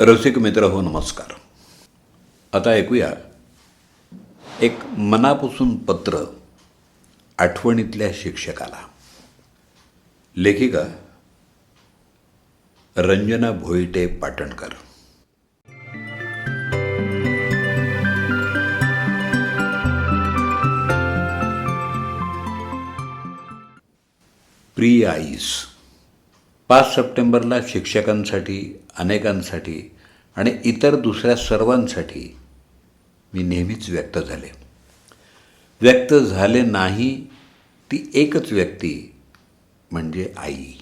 रसिक मित्र हो नमस्कार. आता ऐकूया एक मनापासून पत्र आठवणीतल्या शिक्षकाला. लेखिका रंजना भोईटे पाटणकर. प्रिय आईस पाच सप्टेंबरला शिक्षकांसाठी अनेकांसाठी आणि इतर दुसऱ्या सर्वांसाठी मी नेहमीच व्यक्त झाले. व्यक्त झाले नाही ती एकच व्यक्ती म्हणजे आई.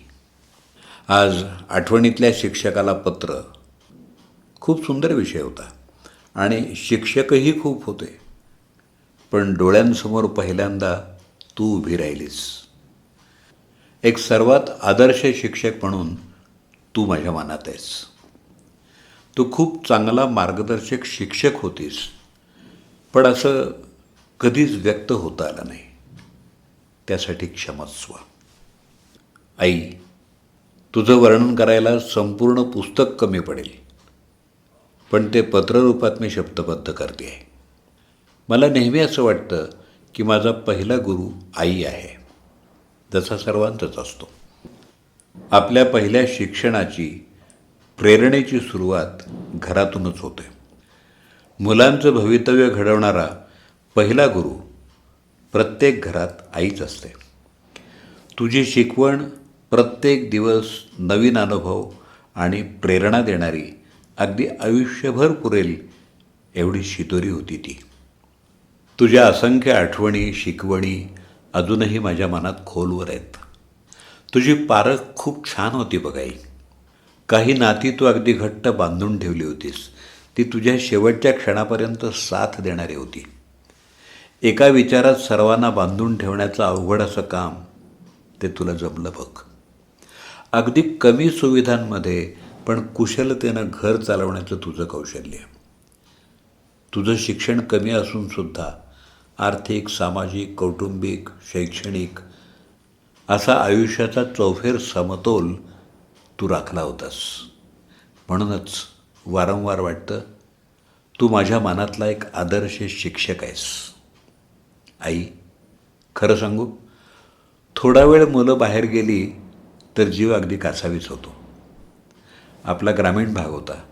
आज आठवणीतल्या शिक्षकाला पत्र. खूप सुंदर विषय होता आणि शिक्षकही खूप होते. पण डोळ्यांसमोर पहिल्यांदा तू उभी राहिलीस. एक सर्वात आदर्श शिक्षक म्हणून तू माझ्या मनात आहेस. तू खूप चांगला मार्गदर्शक शिक्षक होतीस पण असं कधीच व्यक्त होता आलं नाही. त्यासाठी क्षमस्व आई तुझं वर्णन करायला संपूर्ण पुस्तक कमी पडेल पण ते पत्ररूपात मी शब्दबद्ध करते आहे. मला नेहमी असं वाटतं की माझा पहिला गुरु आई आहे. जसा सर्वांचाच असतो. आपल्या पहिल्या शिक्षणाची प्रेरणेची सुरुवात घरातूनच होते. मुलांचं भवितव्य घडवणारा पहिला गुरु प्रत्येक घरात आईच असते. तुझी शिकवण प्रत्येक दिवस नवीन अनुभव आणि प्रेरणा देणारी अगदी आयुष्यभर पुरेल एवढी शितोरी होती ती. तुझ्या असंख्य आठवणी शिकवणी अजूनही माझ्या मनात खोलवर आहेत. तुझी पारख खूप छान होती बघाई काही नाती तू अगदी घट्ट बांधून ठेवली होतीस. ती तुझ्या शेवटच्या क्षणापर्यंत साथ देणारी होती. एका विचारात सर्वांना बांधून ठेवण्याचं अवघड असं काम ते तुला जमलं बघ. अगदी कमी सुविधांमध्ये पण कुशलतेनं घर चालवण्याचं तुझं कौशल्य. तुझं शिक्षण कमी असूनसुद्धा आर्थिक सामाजिक कौटुंबिक शैक्षणिक असा आयुष्याचा चौफेर समतोल तू राखला होतास. म्हणूनच वारंवार वाटतं तू माझ्या मनातला एक आदर्श शिक्षक आहेस. आई खरं सांगू थोडा वेळ मुलं बाहेर गेली तर जीव अगदी कासावीच होतो. आपला ग्रामीण भाग होता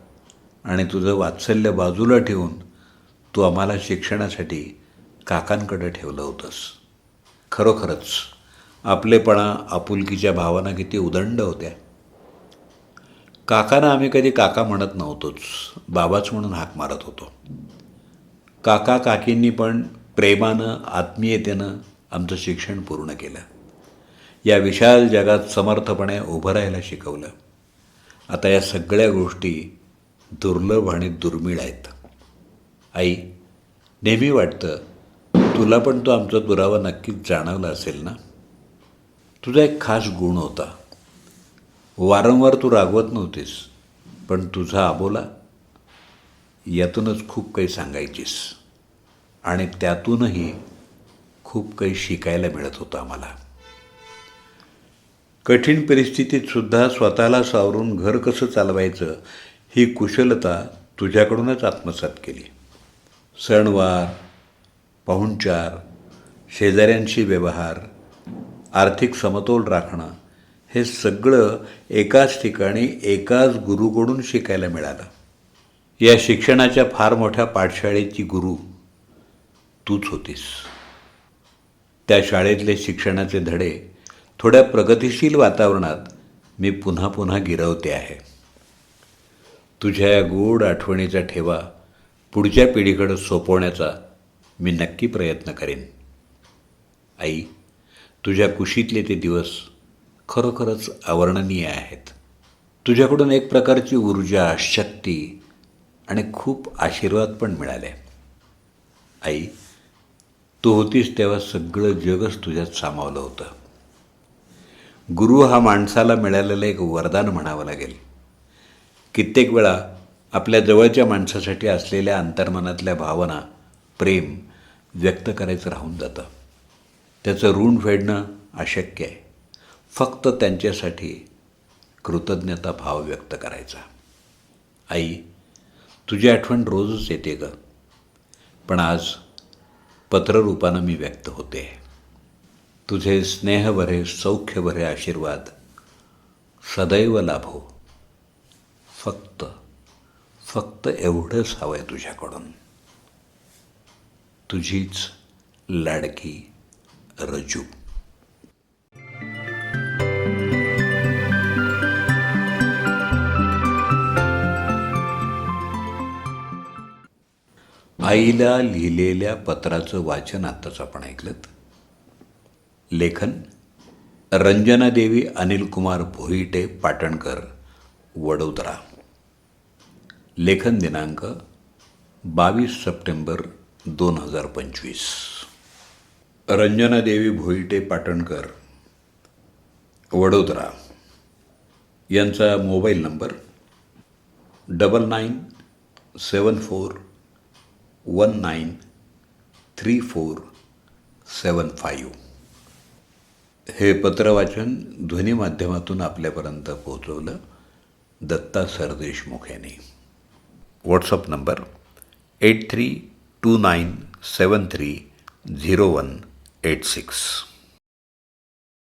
आणि तुझं वात्सल्य बाजूला ठेवून तू आम्हाला शिक्षणासाठी काकांकडे ठेवलं होतंस. खरोखरच आपलेपणा आपुलकीच्या भावना किती उदंड होत्या. काकांना आम्ही कधी काका म्हणत नव्हतोच बाबाच म्हणून हाक मारत होतो. काका काकींनी पण प्रेमानं आत्मीयतेनं आमचं शिक्षण पूर्ण केलं. या विशाल जगात समर्थपणे उभं राहायला शिकवलं. आता या सगळ्या गोष्टी दुर्लभ आणि दुर्मिळ आहेत. आई नेहमी वाटतं तुला पण तो आमचा दुरावा नक्कीच जाणवला असेल ना? तुझा एक खास गुण होता. वारंवार तू रागवत नव्हतीस पण तुझा आबोला यातूनच खूप काही सांगायचीस आणि त्यातूनही खूप काही शिकायला मिळत होतं आम्हाला. कठीण परिस्थितीत सुद्धा स्वतःला सावरून घर कसं चालवायचं ही कुशलता तुझ्याकडूनच आत्मसात केली. सणवार पाहुणचार शेजाऱ्यांशी व्यवहार आर्थिक समतोल राखणं हे सगळं एकाच ठिकाणी एकाच गुरुकडून शिकायला मिळालं. या शिक्षणाच्या फार मोठ्या पाठशाळेची गुरु तूच होतीस. त्या शाळेतले शिक्षणाचे धडे थोड्या प्रगतिशील वातावरणात मी पुन्हा पुन्हा गिरवते आहे. तुझ्या या गोड आठवणीचा ठेवा पुढच्या पिढीकडे सोपवण्याचा मी नक्की प्रयत्न करेन. आई तुझ्या कुशीतले ते दिवस खरोखरच अवर्णनीय आहेत. तुझ्याकडून एक प्रकारची ऊर्जा शक्ती आणि खूप आशीर्वाद पण मिळाले. आई तू होतीस तेव्हा सगळं जगच तुझ्यात सामावलं होतं. गुरु हा माणसाला मिळालेलं एक वरदान म्हणावं लागेल. कित्येक वेळा आपल्या जवळच्या माणसासाठी असलेल्या अंतर्मनातल्या भावना प्रेम व्यक्त करायचं राहून जातं. त्याचं ऋण फेडणं अशक्य आहे. फक्त त्यांच्यासाठी कृतज्ञता भाव व्यक्त करायचा. आई तुझी आठवण रोजच येते ग. पण आज पत्ररूपानं मी व्यक्त होते. तुझे स्नेहभरे सौख्यभरे आशीर्वाद सदैव लाभो. फक्त फक्त एवढंच हवं आहे तुझ्याकडून. तुझीच लाडकी रजू आईला लिहिलेल्या पत्राचं वाचन आत्ताच आपण ऐकलं लेखन रंजना देवी अनिलकुमार भोईटे पाटणकर वडोदरा. लेखन दिनांक बावीस सप्टेंबर दोन हजार पंचवीस. रंजना देवी भोईटे पाटणकर वडोदरा. यांचा mobile number double nine seven four one nine three four seven five हे पत्रवाचन ध्वनी माध्यमातून आपल्यापर्यंत पोहोचवलं दत्ता सरदेशमुख यांनी. WhatsApp number eight three two nine seven three zero one eight six